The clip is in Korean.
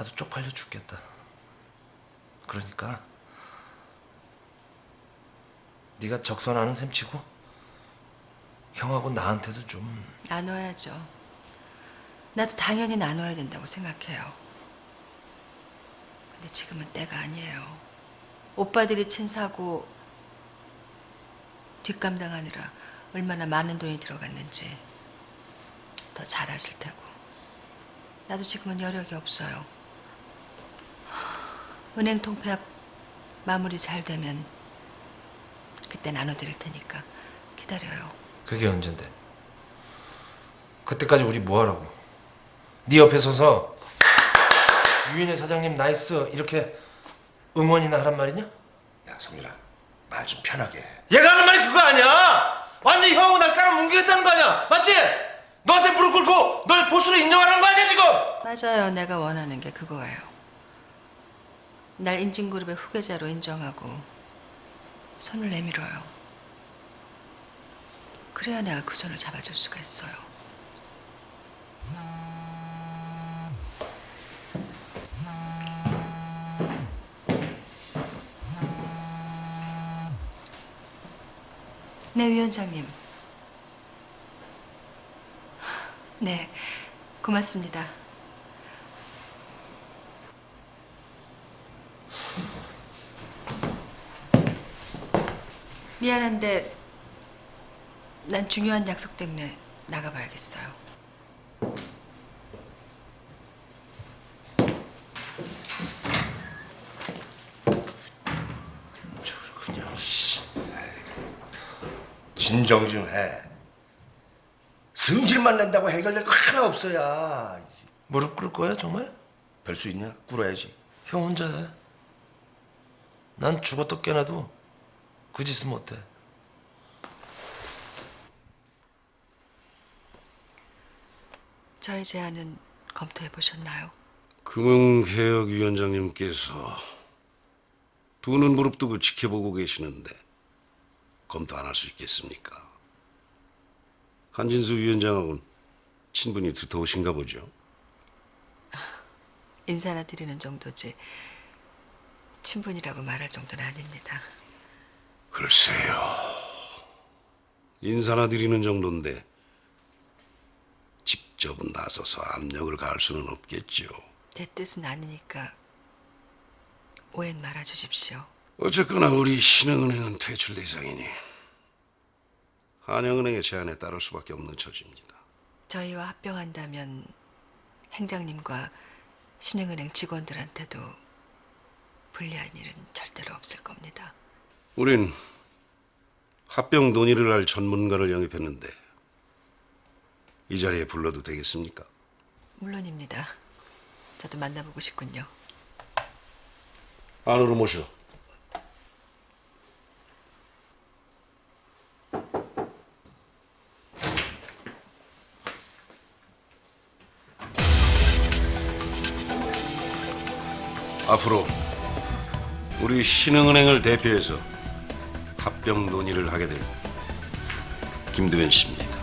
나도 쪽팔려 죽겠다. 그러니까 네가 적선하는 셈 치고 형하고 나한테도 좀 나눠야죠. 나도 당연히 나눠야 된다고 생각해요. 근데 지금은 때가 아니에요. 오빠들이 친 사고 뒷감당하느라 얼마나 많은 돈이 들어갔는지 더잘 아실 테고. 나도 지금은 여력이 없어요. 은행 통폐합 마무리 잘 되면 그때 나눠드릴 테니까 기다려요. 그게 언젠데? 그때까지 우리 뭐 하라고? 네 옆에 서서 유인혜 사장님 나이스 이렇게 응원이나 하란 말이냐? 야 성민아 말 좀 편하게 해. 얘가 하는 말이 그거 아니야. 완전 형하고 날 깔아뭉개겠다는 거 아니야. 맞지? 너한테 무릎 꿇고 널 보수로 인정하라는 거 아니야 지금? 맞아요. 내가 원하는 게 그거예요. 날 인진그룹의 후계자로 인정하고 손을 내밀어요. 그래야 내가 그 손을 잡아줄 수가 있어요. 네, 위원장님. 네, 고맙습니다. 미안한데 난 중요한 약속 때문에 나가봐야겠어요. 그냥 씨. 진정 좀 해. 승질만 낸다고 해결될 거 하나 없어야. 무릎 꿇을 거야 정말? 별 수 있냐? 꿇어야지. 형 혼자 해. 난 죽었다 깨나도 그 짓은 못해. 저희 제안은 검토해 보셨나요? 금융개혁위원장님께서 두눈 무릎 두고 지켜보고 계시는데 검토 안 할 수 있겠습니까? 한진수 위원장하고는 친분이 두터우신가 보죠. 인사나 드리는 정도지 친분이라고 말할 정도는 아닙니다. 글쎄요. 인사나 드리는 정도인데 직접 나서서 압력을 가할 수는 없겠죠. 제 뜻은 아니니까 오해는 말아주십시오. 어쨌거나 우리 신흥은행은 퇴출 대상이니 한영은행의 제안에 따를 수밖에 없는 처지입니다. 저희와 합병한다면 행장님과 신흥은행 직원들한테도 불리한 일은 절대로 없을 겁니다. 우린 합병 논의를 할 전문가를 영입했는데 이 자리에 불러도 되겠습니까? 물론입니다. 저도 만나보고 싶군요. 안으로 모셔. 앞으로 우리 신흥은행을 대표해서 합병 논의를 하게 될 김도현 씨입니다.